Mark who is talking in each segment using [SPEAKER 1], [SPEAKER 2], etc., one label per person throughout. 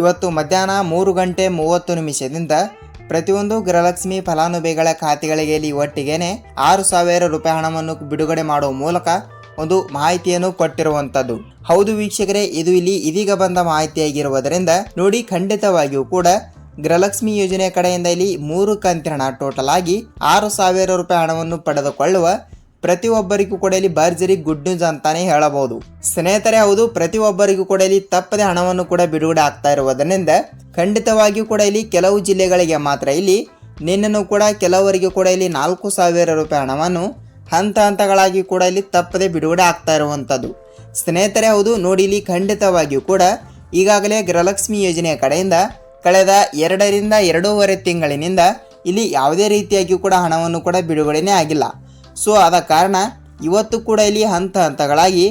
[SPEAKER 1] ಇವತ್ತು ಮಧ್ಯಾಹ್ನ ಮೂರು ಗಂಟೆ ಮೂವತ್ತು ನಿಮಿಷದಿಂದ ಪ್ರತಿಯೊಂದು ಗೃಹಲಕ್ಷ್ಮಿ ಫಲಾನುಭವಿಗಳ ಖಾತೆಗಳಿಗೆ ಇಲ್ಲಿ ಒಟ್ಟಿಗೆನೆ ಆರು ಸಾವಿರ ರೂಪಾಯಿ ಹಣವನ್ನು ಬಿಡುಗಡೆ ಮಾಡುವ ಮೂಲಕ ಒಂದು ಮಾಹಿತಿಯನ್ನು ಕೊಟ್ಟಿರುವಂಥದ್ದು. ಹೌದು ವೀಕ್ಷಕರೇ, ಇದು ಇಲ್ಲಿ ಇದೀಗ ಬಂದ ಮಾಹಿತಿಯಾಗಿರುವುದರಿಂದ ನೋಡಿ, ಖಂಡಿತವಾಗಿಯೂ ಕೂಡ ಗೃಹಲಕ್ಷ್ಮಿ ಯೋಜನೆ ಕಡೆಯಿಂದ ಇಲ್ಲಿ ಮೂರು ಕಂತಿನ ಟೋಟಲ್ ಆಗಿ ಆರು ಸಾವಿರ ರೂಪಾಯಿ ಹಣವನ್ನು ಪಡೆದುಕೊಳ್ಳುವ ಪ್ರತಿಯೊಬ್ಬರಿಗೂ ಕೂಡ ಇಲ್ಲಿ ಭರ್ಜರಿ ಗುಡ್ ನ್ಯೂಸ್ ಅಂತಾನೆ ಹೇಳಬಹುದು. ಸ್ನೇಹಿತರೆ, ಹೌದು, ಪ್ರತಿಯೊಬ್ಬರಿಗೂ ಕೂಡ ಇಲ್ಲಿ ತಪ್ಪದೆ ಹಣವನ್ನು ಕೂಡ ಬಿಡುಗಡೆ ಆಗ್ತಾ ಇರುವುದರಿಂದ ಖಂಡಿತವಾಗಿಯೂ ಕೂಡ ಇಲ್ಲಿ ಕೆಲವು ಜಿಲ್ಲೆಗಳಿಗೆ ಮಾತ್ರ. ಇಲ್ಲಿ ನಿನ್ನನ್ನು ಕೂಡ ಕೆಲವರಿಗೆ ಕೂಡ ಇಲ್ಲಿ ನಾಲ್ಕು ಸಾವಿರ ರೂಪಾಯಿ ಹಣವನ್ನು ಹಂತ ಹಂತಗಳಾಗಿ ಕೂಡ ಇಲ್ಲಿ ತಪ್ಪದೆ ಬಿಡುಗಡೆ ಆಗ್ತಾ ಇರುವಂಥದ್ದು. ಸ್ನೇಹಿತರೆ, ಹೌದು ನೋಡಿ ಇಲ್ಲಿ ಖಂಡಿತವಾಗಿಯೂ ಕೂಡ ಈಗಾಗಲೇ ಗೃಹಲಕ್ಷ್ಮಿ ಯೋಜನೆಯ ಕಡೆಯಿಂದ ಕಳೆದ ಎರಡರಿಂದ ಎರಡೂವರೆ ತಿಂಗಳಿನಿಂದ ಇಲ್ಲಿ ಯಾವುದೇ ರೀತಿಯಾಗಿಯೂ ಕೂಡ ಹಣವನ್ನು ಕೂಡ ಬಿಡುಗಡೆನೇ ಆಗಿಲ್ಲ. ಸೊ ಆದ ಕಾರಣ ಇವತ್ತು ಕೂಡ ಇಲ್ಲಿ ಹಂತ ಹಂತಗಳಾಗಿ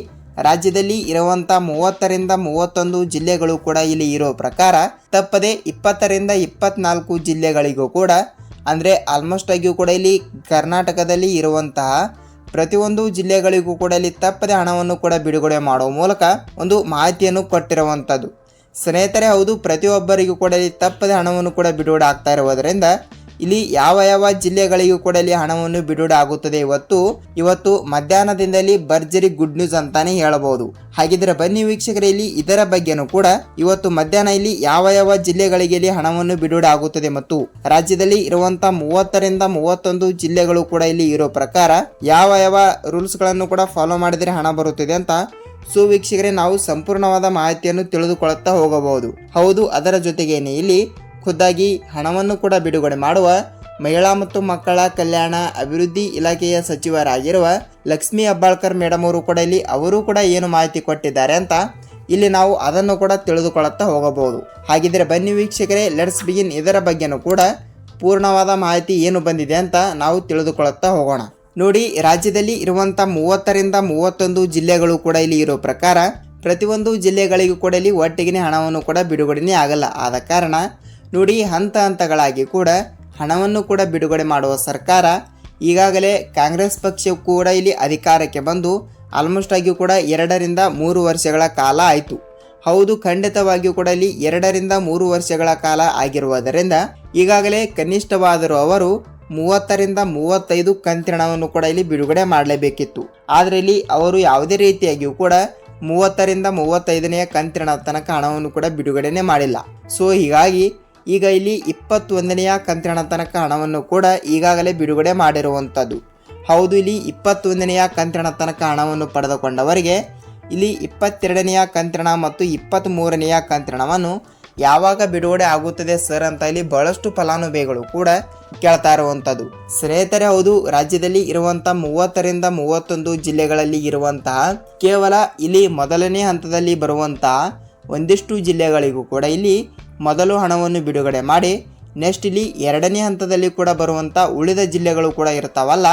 [SPEAKER 1] ರಾಜ್ಯದಲ್ಲಿ ಇರುವಂಥ ಮೂವತ್ತರಿಂದ ಮೂವತ್ತೊಂದು ಜಿಲ್ಲೆಗಳು ಕೂಡ ಇಲ್ಲಿ ಇರೋ ಪ್ರಕಾರ ತಪ್ಪದೆ ಇಪ್ಪತ್ತರಿಂದ ಇಪ್ಪತ್ನಾಲ್ಕು ಜಿಲ್ಲೆಗಳಿಗೂ ಕೂಡ ಅಂದರೆ ಆಲ್ಮೋಸ್ಟ್ ಆಗಿಯೂ ಕೂಡ ಇಲ್ಲಿ ಕರ್ನಾಟಕದಲ್ಲಿ ಇರುವಂತಹ ಪ್ರತಿಯೊಂದು ಜಿಲ್ಲೆಗಳಿಗೂ ಕೂಡ ಇಲ್ಲಿ ತಪ್ಪದೆ ಹಣವನ್ನು ಕೂಡ ಬಿಡುಗಡೆ ಮಾಡುವ ಮೂಲಕ ಒಂದು ಮಾಹಿತಿಯನ್ನು ಕೊಟ್ಟಿರುವಂಥದ್ದು ಸ್ನೇಹಿತರೆ, ಹೌದು, ಪ್ರತಿಯೊಬ್ಬರಿಗೂ ಕೂಡ ಇಲ್ಲಿ ತಪ್ಪದೆ ಹಣವನ್ನು ಕೂಡ ಬಿಡುಗಡೆ ಆಗ್ತಾ ಇರುವುದರಿಂದ ಇಲ್ಲಿ ಯಾವ ಯಾವ ಜಿಲ್ಲೆಗಳಿಗೂ ಕೂಡ ಇಲ್ಲಿ ಹಣವನ್ನು ಬಿಡುಗಡೆ ಆಗುತ್ತದೆ ಇವತ್ತು ಇವತ್ತು ಮಧ್ಯಾಹ್ನದಿಂದಲೇ ಭರ್ಜರಿ ಗುಡ್ ನ್ಯೂಸ್ ಅಂತಾನೆ ಹೇಳಬಹುದು. ಹಾಗಿದ್ರೆ ಬನ್ನಿ ವೀಕ್ಷಕರೇ, ಇಲ್ಲಿ ಇದರ ಬಗ್ಗೆನೂ ಕೂಡ ಇವತ್ತು ಮಧ್ಯಾಹ್ನ ಇಲ್ಲಿ ಯಾವ ಯಾವ ಜಿಲ್ಲೆಗಳಿಗೆ ಇಲ್ಲಿ ಹಣವನ್ನು ಬಿಡುಗಡೆ ಆಗುತ್ತದೆ ಮತ್ತು ರಾಜ್ಯದಲ್ಲಿ ಇರುವಂತಹ ಮೂವತ್ತರಿಂದ ಮೂವತ್ತೊಂದು ಜಿಲ್ಲೆಗಳು ಕೂಡ ಇಲ್ಲಿ ಇರೋ ಪ್ರಕಾರ ಯಾವ ಯಾವ ರೂಲ್ಸ್ಗಳನ್ನು ಕೂಡ ಫಾಲೋ ಮಾಡಿದರೆ ಹಣ ಬರುತ್ತದೆ ಅಂತ ಸೊ ವೀಕ್ಷಕರೇ, ನಾವು ಸಂಪೂರ್ಣವಾದ ಮಾಹಿತಿಯನ್ನು ತಿಳಿದುಕೊಳ್ಳುತ್ತಾ ಹೋಗಬಹುದು. ಹೌದು, ಅದರ ಜೊತೆಗೇನೆ ಇಲ್ಲಿ ಖುದ್ದಾಗಿ ಹಣವನ್ನು ಕೂಡ ಬಿಡುಗಡೆ ಮಾಡುವ ಮಹಿಳಾ ಮತ್ತು ಮಕ್ಕಳ ಕಲ್ಯಾಣ ಅಭಿವೃದ್ಧಿ ಇಲಾಖೆಯ ಸಚಿವರಾಗಿರುವ ಲಕ್ಷ್ಮೀ ಅಬ್ಬಾಳ್ಕರ್ ಮೇಡಮ್ ಅವರು ಕೂಡ ಇಲ್ಲಿ ಅವರು ಕೂಡ ಏನು ಮಾಹಿತಿ ಕೊಟ್ಟಿದ್ದಾರೆ ಅಂತ ಇಲ್ಲಿ ನಾವು ಅದನ್ನು ಕೂಡ ತಿಳಿದುಕೊಳ್ಳುತ್ತಾ ಹೋಗಬಹುದು. ಹಾಗಿದ್ರೆ ಬನ್ನಿ ವೀಕ್ಷಕರೇ ಲೆಟ್ಸ್ ಬಿಗಿನ್ ಇದರ ಬಗ್ಗೆನೂ ಕೂಡ ಪೂರ್ಣವಾದ ಮಾಹಿತಿ ಏನು ಬಂದಿದೆ ಅಂತ ನಾವು ತಿಳಿದುಕೊಳ್ಳುತ್ತಾ ಹೋಗೋಣ. ನೋಡಿ, ರಾಜ್ಯದಲ್ಲಿ ಇರುವಂಥ ಮೂವತ್ತರಿಂದ ಮೂವತ್ತೊಂದು ಜಿಲ್ಲೆಗಳು ಕೂಡ ಇಲ್ಲಿ ಇರೋ ಪ್ರಕಾರ ಪ್ರತಿಯೊಂದು ಜಿಲ್ಲೆಗಳಿಗೂ ಕೂಡ ಇಲ್ಲಿ ಒಟ್ಟಿಗೆ ಹಣವನ್ನು ಕೂಡ ಬಿಡುಗಡೆನೇ ಆಗಲ್ಲ. ಆದ ಕಾರಣ ನೋಡಿ ಹಂತ ಹಂತಗಳಾಗಿ ಕೂಡ ಹಣವನ್ನು ಕೂಡ ಬಿಡುಗಡೆ ಮಾಡುವ ಸರ್ಕಾರ ಈಗಾಗಲೇ ಕಾಂಗ್ರೆಸ್ ಪಕ್ಷ ಕೂಡ ಇಲ್ಲಿ ಅಧಿಕಾರಕ್ಕೆ ಬಂದು ಆಲ್ಮೋಸ್ಟ್ ಆಗಿಯೂ ಕೂಡ ಎರಡರಿಂದ ಮೂರು ವರ್ಷಗಳ ಕಾಲ ಆಯಿತು. ಹೌದು, ಖಂಡಿತವಾಗಿಯೂ ಕೂಡ ಇಲ್ಲಿ ಎರಡರಿಂದ ಮೂರು ವರ್ಷಗಳ ಕಾಲ ಆಗಿರುವುದರಿಂದ ಈಗಾಗಲೇ ಕನಿಷ್ಠವಾದರೂ ಅವರು ಮೂವತ್ತರಿಂದ ಮೂವತ್ತೈದು ಕಂತಿನವನ್ನು ಕೂಡ ಇಲ್ಲಿ ಬಿಡುಗಡೆ ಮಾಡಲೇಬೇಕಿತ್ತು. ಆದರೆ ಇಲ್ಲಿ ಅವರು ಯಾವುದೇ ರೀತಿಯಾಗಿಯೂ ಕೂಡ ಮೂವತ್ತರಿಂದ ಮೂವತ್ತೈದನೆಯ ಕಂತಿನ ತನಕ ಹಣವನ್ನು ಕೂಡ ಬಿಡುಗಡೆನೇ ಮಾಡಿಲ್ಲ. ಸೊ ಹೀಗಾಗಿ ಈಗ ಇಲ್ಲಿ ಇಪ್ಪತ್ತೊಂದನೆಯ ಕಂತಿನ ತನಕ ಹಣವನ್ನು ಕೂಡ ಈಗಾಗಲೇ ಬಿಡುಗಡೆ ಮಾಡಿರುವಂಥದ್ದು. ಹೌದು, ಇಲ್ಲಿ ಇಪ್ಪತ್ತೊಂದನೆಯ ಕಂತಿನ ತನಕ ಹಣವನ್ನು ಪಡೆದುಕೊಂಡವರಿಗೆ ಇಲ್ಲಿ ಇಪ್ಪತ್ತೆರಡನೆಯ ಕಂತಿನ ಮತ್ತು ಇಪ್ಪತ್ತ್ಮೂರನೆಯ ಕಂತಿನವನ್ನು ಯಾವಾಗ ಬಿಡುಗಡೆ ಆಗುತ್ತದೆ ಸರ್ ಅಂತ ಇಲ್ಲಿ ಬಹಳಷ್ಟು ಫಲಾನುಭವಿಗಳು ಕೂಡ ಕೇಳ್ತಾ ಇರುವಂಥದ್ದು. ಸ್ನೇಹಿತರೆ, ಹೌದು, ರಾಜ್ಯದಲ್ಲಿ ಇರುವಂಥ ಮೂವತ್ತರಿಂದ ಮೂವತ್ತೊಂದು ಜಿಲ್ಲೆಗಳಲ್ಲಿ ಇರುವಂತಹ ಕೇವಲ ಇಲ್ಲಿ ಮೊದಲನೇ ಹಂತದಲ್ಲಿ ಬರುವಂತಹ ಒಂದಿಷ್ಟು ಜಿಲ್ಲೆಗಳಿಗೂ ಕೂಡ ಇಲ್ಲಿ ಮೊದಲು ಹಣವನ್ನು ಬಿಡುಗಡೆ ಮಾಡಿ, ನೆಕ್ಸ್ಟ್ ಇಲ್ಲಿ ಎರಡನೇ ಹಂತದಲ್ಲಿ ಕೂಡ ಬರುವಂಥ ಉಳಿದ ಜಿಲ್ಲೆಗಳು ಕೂಡ ಇರ್ತಾವಲ್ಲ,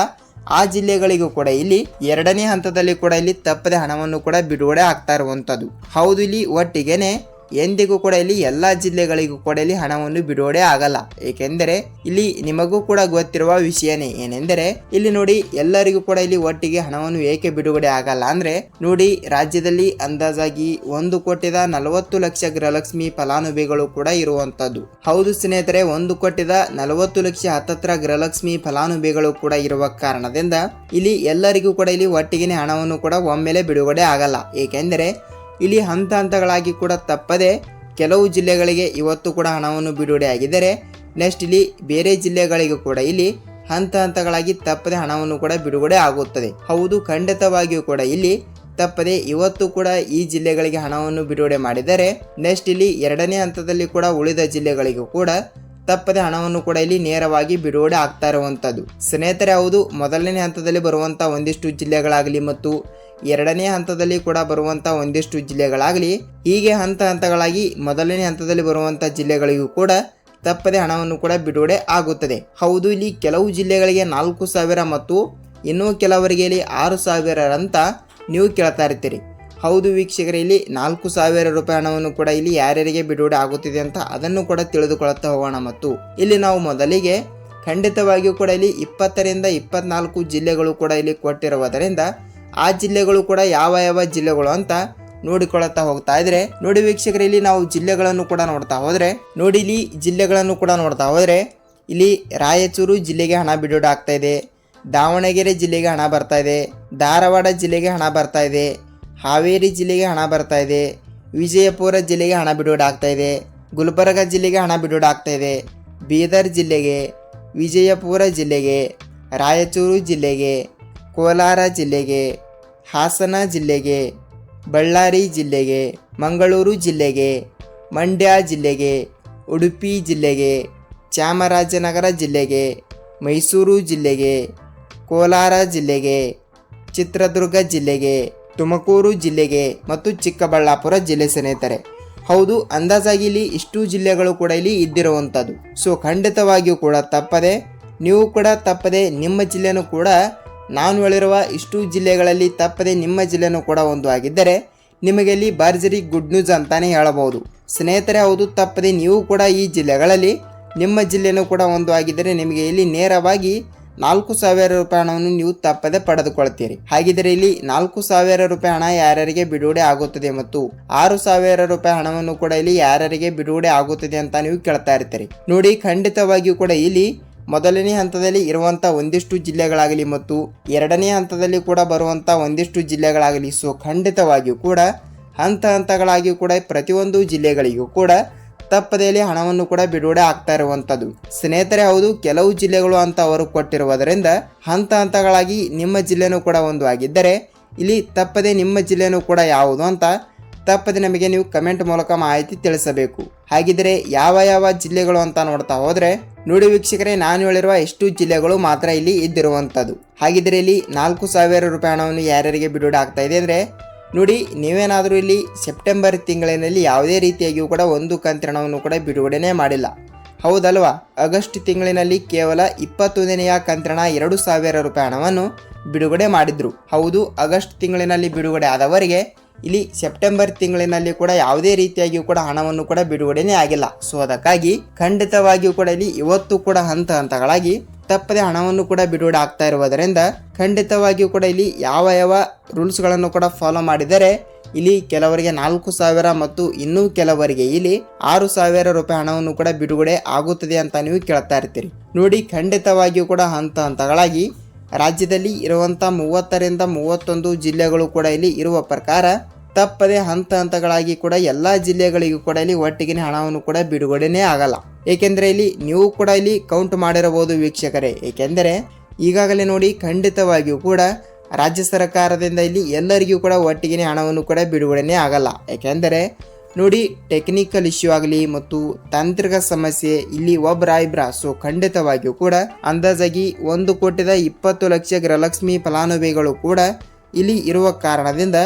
[SPEAKER 1] ಆ ಜಿಲ್ಲೆಗಳಿಗೂ ಕೂಡ ಇಲ್ಲಿ ಎರಡನೇ ಹಂತದಲ್ಲಿ ಕೂಡ ಇಲ್ಲಿ ತಪ್ಪದೆ ಹಣವನ್ನು ಕೂಡ ಬಿಡುಗಡೆ ಆಗ್ತಾ ಇರುವಂಥದ್ದು ಹೌದು, ಇಲ್ಲಿ ಒಟ್ಟಿಗೆನೆ ಎಂದಿಗೂ ಕೂಡ ಇಲ್ಲಿ ಎಲ್ಲ ಜಿಲ್ಲೆಗಳಿಗೂ ಕೂಡ ಇಲ್ಲಿ ಹಣವನ್ನು ಬಿಡುಗಡೆ ಆಗಲ್ಲ. ಏಕೆಂದರೆ ಇಲ್ಲಿ ನಿಮಗೂ ಕೂಡ ಗೊತ್ತಿರುವ ವಿಷಯನೇ ಏನೆಂದರೆ ಇಲ್ಲಿ ನೋಡಿ ಎಲ್ಲರಿಗೂ ಕೂಡ ಇಲ್ಲಿ ಒಟ್ಟಿಗೆ ಹಣವನ್ನು ಏಕೆ ಬಿಡುಗಡೆ ಆಗಲ್ಲ ಅಂದ್ರೆ ನೋಡಿ ರಾಜ್ಯದಲ್ಲಿ ಅಂದಾಜಾಗಿ ಒಂದು ಕೋಟಿದ ನಲವತ್ತು ಲಕ್ಷ ಗೃಹಲಕ್ಷ್ಮಿ ಫಲಾನುಭವಿಗಳು ಕೂಡ ಇರುವಂತದ್ದು. ಹೌದು ಸ್ನೇಹಿತರೆ, ಒಂದು ಕೋಟಿದ ನಲವತ್ತು ಲಕ್ಷ ಹತ್ತತ್ರ ಗೃಹಲಕ್ಷ್ಮಿ ಫಲಾನುಭವಿಗಳು ಕೂಡ ಇರುವ ಕಾರಣದಿಂದ ಇಲ್ಲಿ ಎಲ್ಲರಿಗೂ ಕೂಡ ಇಲ್ಲಿ ಒಟ್ಟಿಗೆ ಹಣವನ್ನು ಕೂಡ ಒಮ್ಮೆಲೆ ಬಿಡುಗಡೆ ಆಗಲ್ಲ. ಏಕೆಂದರೆ ಇಲ್ಲಿ ಹಂತ ಹಂತಗಳಾಗಿ ಕೂಡ ತಪ್ಪದೆ ಕೆಲವು ಜಿಲ್ಲೆಗಳಿಗೆ ಇವತ್ತು ಕೂಡ ಹಣವನ್ನು ಬಿಡುಗಡೆ ಆಗಿದ್ದರೆ ನೆಕ್ಸ್ಟ್ ಇಲ್ಲಿ ಬೇರೆ ಜಿಲ್ಲೆಗಳಿಗೂ ಕೂಡ ಇಲ್ಲಿ ಹಂತ ಹಂತಗಳಾಗಿ ತಪ್ಪದೆ ಹಣವನ್ನು ಕೂಡ ಬಿಡುಗಡೆ ಆಗುತ್ತದೆ. ಹೌದು, ಖಂಡಿತವಾಗಿಯೂ ಕೂಡ ಇಲ್ಲಿ ತಪ್ಪದೆ ಇವತ್ತು ಕೂಡ ಈ ಜಿಲ್ಲೆಗಳಿಗೆ ಹಣವನ್ನು ಬಿಡುಗಡೆ ಮಾಡಿದರೆ ನೆಕ್ಸ್ಟ್ ಇಲ್ಲಿ ಎರಡನೇ ಹಂತದಲ್ಲಿ ಕೂಡ ಉಳಿದ ಜಿಲ್ಲೆಗಳಿಗೂ ಕೂಡ ತಪ್ಪದೆ ಹಣವನ್ನು ಕೂಡ ಇಲ್ಲಿ ನೇರವಾಗಿ ಬಿಡುಗಡೆ ಆಗ್ತಾ ಇರುವಂಥದ್ದು. ಸ್ನೇಹಿತರೆ, ಹೌದು, ಮೊದಲನೇ ಹಂತದಲ್ಲಿ ಬರುವಂಥ ಒಂದಿಷ್ಟು ಜಿಲ್ಲೆಗಳಾಗಲಿ ಮತ್ತು ಎರಡನೇ ಹಂತದಲ್ಲಿ ಕೂಡ ಬರುವಂಥ ಒಂದಿಷ್ಟು ಜಿಲ್ಲೆಗಳಾಗಲಿ, ಹೀಗೆ ಹಂತ ಹಂತಗಳಾಗಿ ಮೊದಲನೇ ಹಂತದಲ್ಲಿ ಬರುವಂಥ ಜಿಲ್ಲೆಗಳಿಗೂ ಕೂಡ ತಪ್ಪದೆ ಹಣವನ್ನು ಕೂಡ ಬಿಡುಗಡೆ ಆಗುತ್ತದೆ. ಹೌದು, ಇಲ್ಲಿ ಕೆಲವು ಜಿಲ್ಲೆಗಳಿಗೆ ನಾಲ್ಕು ಸಾವಿರ ಮತ್ತು ಇನ್ನೂ ಕೆಲವರಿಗೆ ಇಲ್ಲಿ ಆರು ಸಾವಿರರಂತ ನೀವು ಕೇಳ್ತಾ ಇರ್ತೀರಿ. ಹೌದು ವೀಕ್ಷಕರೇ, ಇಲ್ಲಿ ನಾಲ್ಕು ಸಾವಿರ ರೂಪಾಯಿ ಹಣವನ್ನು ಕೂಡ ಇಲ್ಲಿ ಯಾರ್ಯಾರಿಗೆ ಬಿಡುಗಡೆ ಆಗುತ್ತಿದೆ ಅಂತ ಅದನ್ನು ಕೂಡ ತಿಳಿದುಕೊಳ್ಳುತ್ತಾ ಹೋಗೋಣ. ಮತ್ತು ಇಲ್ಲಿ ನಾವು ಮೊದಲಿಗೆ ಖಂಡಿತವಾಗಿಯೂ ಕೂಡ ಇಲ್ಲಿ ಇಪ್ಪತ್ತರಿಂದ ಇಪ್ಪತ್ನಾಲ್ಕು ಜಿಲ್ಲೆಗಳು ಕೂಡ ಇಲ್ಲಿ ಕೊಟ್ಟಿರುವುದರಿಂದ ಆ ಜಿಲ್ಲೆಗಳು ಕೂಡ ಯಾವ ಯಾವ ಜಿಲ್ಲೆಗಳು ಅಂತ ನೋಡಿಕೊಳ್ಳುತ್ತಾ ಹೋಗ್ತಾ ಇದ್ರೆ, ನೋಡಿ ವೀಕ್ಷಕರ, ಇಲ್ಲಿ ನಾವು ಜಿಲ್ಲೆಗಳನ್ನು ಕೂಡ ನೋಡ್ತಾ ಹೋದರೆ, ನೋಡಿ ಇಲ್ಲಿ ಜಿಲ್ಲೆಗಳನ್ನು ಕೂಡ ನೋಡ್ತಾ ಹೋದರೆ, ಇಲ್ಲಿ ರಾಯಚೂರು ಜಿಲ್ಲೆಗೆ ಹಣ ಬಿಡುಗಡೆ ಆಗ್ತಾ ಇದೆ, ದಾವಣಗೆರೆ ಜಿಲ್ಲೆಗೆ ಹಣ ಬರ್ತಾ ಇದೆ, ಧಾರವಾಡ ಜಿಲ್ಲೆಗೆ ಹಣ ಬರ್ತಾ ಇದೆ, ಹಾವೇರಿ ಜಿಲ್ಲೆಗೆ ಹಣ ಬರ್ತಾ ಇದೆ, ವಿಜಯಪುರ ಜಿಲ್ಲೆಗೆ ಹಣ ಬಿಡುಗಡೆ ಆಗ್ತಾ ಇದೆ, ಗುಲ್ಬರ್ಗ ಜಿಲ್ಲೆಗೆ ಹಣ ಬಿಡುಗಡೆ ಆಗ್ತಾ ಇದೆ, ಬೀದರ್ ಜಿಲ್ಲೆಗೆ, ವಿಜಯಪುರ ಜಿಲ್ಲೆಗೆ, ರಾಯಚೂರು ಜಿಲ್ಲೆಗೆ, ಕೋಲಾರ ಜಿಲ್ಲೆಗೆ ಹಾಸನ ಜಿಲ್ಲೆಗೆ, ಬಳ್ಳಾರಿ ಜಿಲ್ಲೆಗೆ, ಮಂಗಳೂರು ಜಿಲ್ಲೆಗೆ, ಮಂಡ್ಯ ಜಿಲ್ಲೆಗೆ, ಉಡುಪಿ ಜಿಲ್ಲೆಗೆ, ಚಾಮರಾಜನಗರ ಜಿಲ್ಲೆಗೆ, ಮೈಸೂರು ಜಿಲ್ಲೆಗೆ, ಕೋಲಾರ ಜಿಲ್ಲೆಗೆ, ಚಿತ್ರದುರ್ಗ ಜಿಲ್ಲೆಗೆ, ತುಮಕೂರು ಜಿಲ್ಲೆಗೆ ಮತ್ತು ಚಿಕ್ಕಬಳ್ಳಾಪುರ ಜಿಲ್ಲೆ ಸ್ನೇಹಿತರೆ ಹೌದು ಅಂದಾಜಾಗಿ ಇಲ್ಲಿ ಇಷ್ಟು ಜಿಲ್ಲೆಗಳು ಕೂಡ ಇಲ್ಲಿ ಇದ್ದಿರುವಂಥದ್ದು. ಸೊ, ಖಂಡಿತವಾಗಿಯೂ ಕೂಡ ತಪ್ಪದೆ, ನೀವು ಕೂಡ ತಪ್ಪದೆ ನಿಮ್ಮ ಜಿಲ್ಲೆನೂ ಕೂಡ ನಾನು ಹೇಳಿರುವ ಇಷ್ಟು ಜಿಲ್ಲೆಗಳಲ್ಲಿ ತಪ್ಪದೆ ನಿಮ್ಮ ಜಿಲ್ಲೆನೂ ಕೂಡ ಒಂದು ಆಗಿದ್ದರೆ ನಿಮಗೆ ಇಲ್ಲಿ ಭರ್ಜರಿ ಗುಡ್ ನ್ಯೂಸ್ ಅಂತಾನೆ ಹೇಳಬಹುದು. ಸ್ನೇಹಿತರೆ, ಹೌದು, ತಪ್ಪದೆ ನೀವು ಕೂಡ ಈ ಜಿಲ್ಲೆಗಳಲ್ಲಿ ನಿಮ್ಮ ಜಿಲ್ಲೆನೂ ಕೂಡ ಒಂದು ಆಗಿದ್ದರೆ ನಿಮಗೆ ಇಲ್ಲಿ ನೇರವಾಗಿ ನಾಲ್ಕು ಸಾವಿರ ರೂಪಾಯಿ ಹಣವನ್ನು ನೀವು ತಪ್ಪದೆ ಪಡೆದುಕೊಳ್ತೀರಿ. ಹಾಗಿದ್ರೆ ಇಲ್ಲಿ ನಾಲ್ಕು ಸಾವಿರ ರೂಪಾಯಿ ಹಣ ಯಾರ್ಯಾರಿಗೆ ಬಿಡುಗಡೆ ಆಗುತ್ತದೆ ಮತ್ತು ಆರು ಸಾವಿರ ರೂಪಾಯಿ ಹಣವನ್ನು ಕೂಡ ಇಲ್ಲಿ ಯಾರ್ಯಾರಿಗೆ ಬಿಡುಗಡೆ ಆಗುತ್ತದೆ ಅಂತ ನೀವು ಕೇಳ್ತಾ ಇರ್ತೀರಿ. ನೋಡಿ, ಖಂಡಿತವಾಗಿಯೂ ಕೂಡ ಇಲ್ಲಿ ಮೊದಲನೇ ಹಂತದಲ್ಲಿ ಇರುವಂಥ ಒಂದಿಷ್ಟು ಜಿಲ್ಲೆಗಳಾಗಲಿ ಮತ್ತು ಎರಡನೇ ಹಂತದಲ್ಲಿ ಕೂಡ ಬರುವಂಥ ಒಂದಿಷ್ಟು ಜಿಲ್ಲೆಗಳಾಗಲಿ ಸೊ ಖಂಡಿತವಾಗಿಯೂ ಕೂಡ ಹಂತ ಹಂತಗಳಾಗಿ ಕೂಡ ಪ್ರತಿಯೊಂದು ಜಿಲ್ಲೆಗಳಿಗೂ ಕೂಡ ತಪ್ಪದೆಯಲ್ಲಿ ಹಣವನ್ನು ಕೂಡ ಬಿಡುಗಡೆ ಆಗ್ತಾ ಇರುವಂಥದ್ದು ಸ್ನೇಹಿತರೆ, ಹೌದು, ಕೆಲವು ಜಿಲ್ಲೆಗಳು ಅಂತ ಅವರು ಕೊಟ್ಟಿರುವುದರಿಂದ ಹಂತ ಹಂತಗಳಾಗಿ ನಿಮ್ಮ ಜಿಲ್ಲೆನೂ ಕೂಡ ಒಂದು ಆಗಿದ್ದರೆ, ಇಲ್ಲಿ ತಪ್ಪದೆ ನಿಮ್ಮ ಜಿಲ್ಲೆನೂ ಕೂಡ ಯಾವುದು ಅಂತ ತಪ್ಪದೆ ನಮಗೆ ನೀವು ಕಮೆಂಟ್ ಮೂಲಕ ಮಾಹಿತಿ ತಿಳಿಸಬೇಕು. ಹಾಗಿದ್ರೆ ಯಾವ ಯಾವ ಜಿಲ್ಲೆಗಳು ಅಂತ ನೋಡ್ತಾ ಹೋದ್ರೆ ನೋಡಿ ವೀಕ್ಷಕರೇ, ನಾನು ಹೇಳಿರುವ ಎಷ್ಟು ಜಿಲ್ಲೆಗಳು ಮಾತ್ರ ಇಲ್ಲಿ ಇದ್ದಿರುವಂಥದ್ದು. ಹಾಗಿದ್ರೆ ಇಲ್ಲಿ ನಾಲ್ಕು ಸಾವಿರ ರೂಪಾಯಿ ಹಣವನ್ನು ಯಾರ್ಯಾರಿಗೆ ಬಿಡುಗಡೆ ಆಗ್ತಾ ಇದೆ ಅಂದರೆ, ನೋಡಿ, ನೀವೇನಾದರೂ ಇಲ್ಲಿ ಸೆಪ್ಟೆಂಬರ್ ತಿಂಗಳಿನಲ್ಲಿ ಯಾವುದೇ ರೀತಿಯಾಗಿಯೂ ಕೂಡ ಒಂದು ಕಂತಿನ ಹಣವನ್ನು ಕೂಡ ಬಿಡುಗಡೆನೇ ಮಾಡಿಲ್ಲ. ಹೌದಲ್ವಾ? ಆಗಸ್ಟ್ ತಿಂಗಳಿನಲ್ಲಿ ಕೇವಲ ಇಪ್ಪತ್ತೊಂದನೆಯ ಕಂತಿನ ಎರಡು ಸಾವಿರ ರೂಪಾಯಿ ಹಣವನ್ನು ಬಿಡುಗಡೆ ಮಾಡಿದ್ರು. ಹೌದು, ಆಗಸ್ಟ್ ತಿಂಗಳಿನಲ್ಲಿ ಬಿಡುಗಡೆ ಆದವರಿಗೆ ಇಲ್ಲಿ ಸೆಪ್ಟೆಂಬರ್ ತಿಂಗಳಿನಲ್ಲಿ ಕೂಡ ಯಾವುದೇ ರೀತಿಯಾಗಿಯೂ ಕೂಡ ಹಣವನ್ನು ಕೂಡ ಬಿಡುಗಡೆನೇ ಆಗಿಲ್ಲ. ಸೊ ಅದಕ್ಕಾಗಿ ಖಂಡಿತವಾಗಿಯೂ ಕೂಡ ಇಲ್ಲಿ ಇವತ್ತು ಕೂಡ ಹಂತ ಹಂತಗಳಾಗಿ ತಪ್ಪದೆ ಹಣವನ್ನು ಕೂಡ ಬಿಡುಗಡೆ ಆಗ್ತಾ ಇರುವುದರಿಂದ ಖಂಡಿತವಾಗಿಯೂ ಕೂಡ ಇಲ್ಲಿ ಯಾವ ಯಾವ ರೂಲ್ಸ್ಗಳನ್ನು ಕೂಡ ಫಾಲೋ ಮಾಡಿದರೆ ಇಲ್ಲಿ ಕೆಲವರಿಗೆ ನಾಲ್ಕು ಸಾವಿರ ಮತ್ತು ಇನ್ನೂ ಕೆಲವರಿಗೆ ಇಲ್ಲಿ ಆರು ಸಾವಿರ ರೂಪಾಯಿ ಹಣವನ್ನು ಕೂಡ ಬಿಡುಗಡೆ ಆಗುತ್ತದೆ ಅಂತ ನೀವು ಕೇಳ್ತಾ ಇರ್ತೀರಿ. ನೋಡಿ, ಖಂಡಿತವಾಗಿಯೂ ಕೂಡ ಹಂತ ಹಂತಗಳಾಗಿ ರಾಜ್ಯದಲ್ಲಿ ಇರುವಂಥ ಮೂವತ್ತರಿಂದ ಮೂವತ್ತೊಂದು ಜಿಲ್ಲೆಗಳು ಕೂಡ ಇಲ್ಲಿ ಇರುವ ಪ್ರಕಾರ ತಪ್ಪದೆ ಹಂತ ಹಂತಗಳಾಗಿ ಕೂಡ ಎಲ್ಲ ಜಿಲ್ಲೆಗಳಿಗೂ ಕೂಡ ಇಲ್ಲಿ ಒಟ್ಟಿಗೆ ಹಣವನ್ನು ಕೂಡ ಬಿಡುಗಡೆನೇ ಆಗಲ್ಲ. ಏಕೆಂದರೆ ಇಲ್ಲಿ ನೀವು ಕೂಡ ಇಲ್ಲಿ ಕೌಂಟ್ ಮಾಡಿರಬಹುದು ವೀಕ್ಷಕರೇ. ಏಕೆಂದರೆ ಈಗಾಗಲೇ ನೋಡಿ ಖಂಡಿತವಾಗಿಯೂ ಕೂಡ ರಾಜ್ಯ ಸರ್ಕಾರದಿಂದ ಇಲ್ಲಿ ಎಲ್ಲರಿಗೂ ಕೂಡ ಒಟ್ಟಿಗೆ ಹಣವನ್ನು ಕೂಡ ಬಿಡುಗಡೆನೇ ಆಗಲ್ಲ. ಯಾಕೆಂದರೆ ನೋಡಿ ಟೆಕ್ನಿಕಲ್ ಇಶ್ಯೂ ಆಗಲಿ ಮತ್ತು ತಾಂತ್ರಿಕ ಸಮಸ್ಯೆ, ಇಲ್ಲಿ ಒಬ್ಬರ ಇಬ್ರ ಸೊ ಖಂಡಿತವಾಗಿಯೂ ಕೂಡ ಅಂದಾಜಾಗಿ ಒಂದು ಕೋಟಿದ ಇಪ್ಪತ್ತು ಲಕ್ಷ ಗೃಹಲಕ್ಷ್ಮಿ ಫಲಾನುಭವಿಗಳು ಕೂಡ ಇಲ್ಲಿ ಇರುವ ಕಾರಣದಿಂದ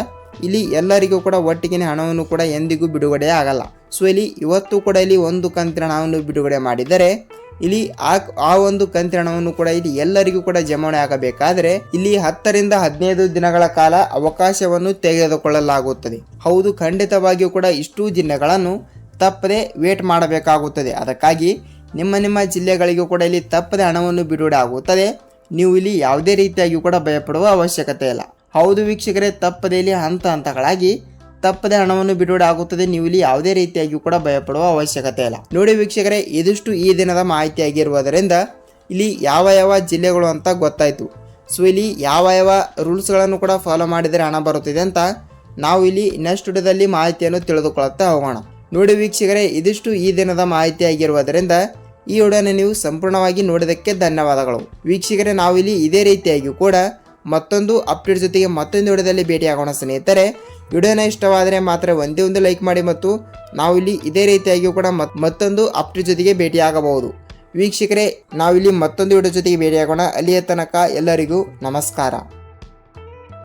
[SPEAKER 1] ಇಲ್ಲಿ ಎಲ್ಲರಿಗೂ ಕೂಡ ಒಟ್ಟಿಗೆ ಹಣವನ್ನು ಕೂಡ ಎಂದಿಗೂ ಬಿಡುಗಡೆ ಆಗಲ್ಲ. ಸೊ ಇಲ್ಲಿ ಇವತ್ತು ಕೂಡ ಇಲ್ಲಿ ಒಂದು ಕಂತಿನ ಹಣವನ್ನು ಬಿಡುಗಡೆ ಮಾಡಿದರೆ ಇಲ್ಲಿ ಆ ಆ ಒಂದು ಕಂತಿನ ಹಣವನ್ನು ಕೂಡ ಇಲ್ಲಿ ಎಲ್ಲರಿಗೂ ಕೂಡ ಜಮಾವಣೆ ಆಗಬೇಕಾದ್ರೆ ಇಲ್ಲಿ ಹತ್ತರಿಂದ ಹದಿನೈದು ದಿನಗಳ ಕಾಲ ಅವಕಾಶವನ್ನು ತೆಗೆದುಕೊಳ್ಳಲಾಗುತ್ತದೆ. ಹೌದು, ಖಂಡಿತವಾಗಿಯೂ ಕೂಡ ಇಷ್ಟು ದಿನಗಳನ್ನು ತಪ್ಪದೆ ವೇಟ್ ಮಾಡಬೇಕಾಗುತ್ತದೆ. ಅದಕ್ಕಾಗಿ ನಿಮ್ಮ ನಿಮ್ಮ ಜಿಲ್ಲೆಗಳಿಗೂ ಕೂಡ ಇಲ್ಲಿ ತಪ್ಪದೆ ಹಣವನ್ನು ಬಿಡುಗಡೆ ಆಗುತ್ತದೆ. ನೀವು ಇಲ್ಲಿ ಯಾವುದೇ ರೀತಿಯಾಗಿ ಕೂಡ ಭಯಪಡುವ ಅವಶ್ಯಕತೆ ಇಲ್ಲ. ಹೌದು, ವೀಕ್ಷಕರೇ, ತಪ್ಪದೆ ಇಲ್ಲಿ ಹಂತ ಹಂತಗಳಾಗಿ ತಪ್ಪದೆ ಹಣವನ್ನು ಬಿಡುಗಡೆ ಆಗುತ್ತದೆ. ನೀವು ಇಲ್ಲಿ ಯಾವುದೇ ರೀತಿಯಾಗಿಯೂ ಕೂಡ ಭಯಪಡುವ ಅವಶ್ಯಕತೆ ಇಲ್ಲ. ನೋಡಿ ವೀಕ್ಷಕರೇ, ಇದಿಷ್ಟು ಈ ದಿನದ ಮಾಹಿತಿ ಆಗಿರುವುದರಿಂದ ಇಲ್ಲಿ ಯಾವ ಯಾವ ಜಿಲ್ಲೆಗಳು ಅಂತ ಗೊತ್ತಾಯಿತು. ಸೊ ಇಲ್ಲಿ ಯಾವ ಯಾವ ರೂಲ್ಸ್ಗಳನ್ನು ಕೂಡ ಫಾಲೋ ಮಾಡಿದರೆ ಹಣ ಬರುತ್ತಿದೆ ಅಂತ ನಾವು ಇಲ್ಲಿ ನೆಕ್ಸ್ಟ್ ವಿಡಿಯೋದಲ್ಲಿ ಮಾಹಿತಿಯನ್ನು ತಿಳಿದುಕೊಳ್ಳುತ್ತಾ ಹೋಗೋಣ. ನೋಡಿ ವೀಕ್ಷಕರೇ, ಇದಿಷ್ಟು ಈ ದಿನದ ಮಾಹಿತಿ ಆಗಿರುವುದರಿಂದ ಈ ವಿಡಿಯೋನ ನೀವು ಸಂಪೂರ್ಣವಾಗಿ ನೋಡಿದ್ದಕ್ಕೆ ಧನ್ಯವಾದಗಳು. ವೀಕ್ಷಕರೇ, ನಾವು ಇಲ್ಲಿ ಇದೇ ರೀತಿಯಾಗಿ ಕೂಡ ಮತ್ತೊಂದು ಅಪ್ಡೇಟ್ ಜೊತೆಗೆ ಮತ್ತೊಂದು ವಿಡಿಯೋದಲ್ಲಿ ಭೇಟಿಯಾಗೋಣ ಸ್ನೇಹಿತರೆ. ವಿಡಿಯೋನ ಇಷ್ಟವಾದರೆ ಮಾತ್ರ ಒಂದೇ ಒಂದು ಲೈಕ್ ಮಾಡಿ ಮತ್ತು ನಾವಿಲ್ಲಿ ಇದೇ ರೀತಿಯಾಗಿಯೂ ಕೂಡ ಮತ್- ಮತ್ತೊಂದು ಅಪ್ಡೇಟ್ ಜೊತೆಗೆ ಭೇಟಿಯಾಗಬಹುದು. ವೀಕ್ಷಕರೇ, ನಾವಿಲ್ಲಿ ಮತ್ತೊಂದು ವಿಡಿಯೋ ಜೊತೆಗೆ ಭೇಟಿಯಾಗೋಣ. ಅಲ್ಲಿಯ ತನಕ ಎಲ್ಲರಿಗೂ ನಮಸ್ಕಾರ.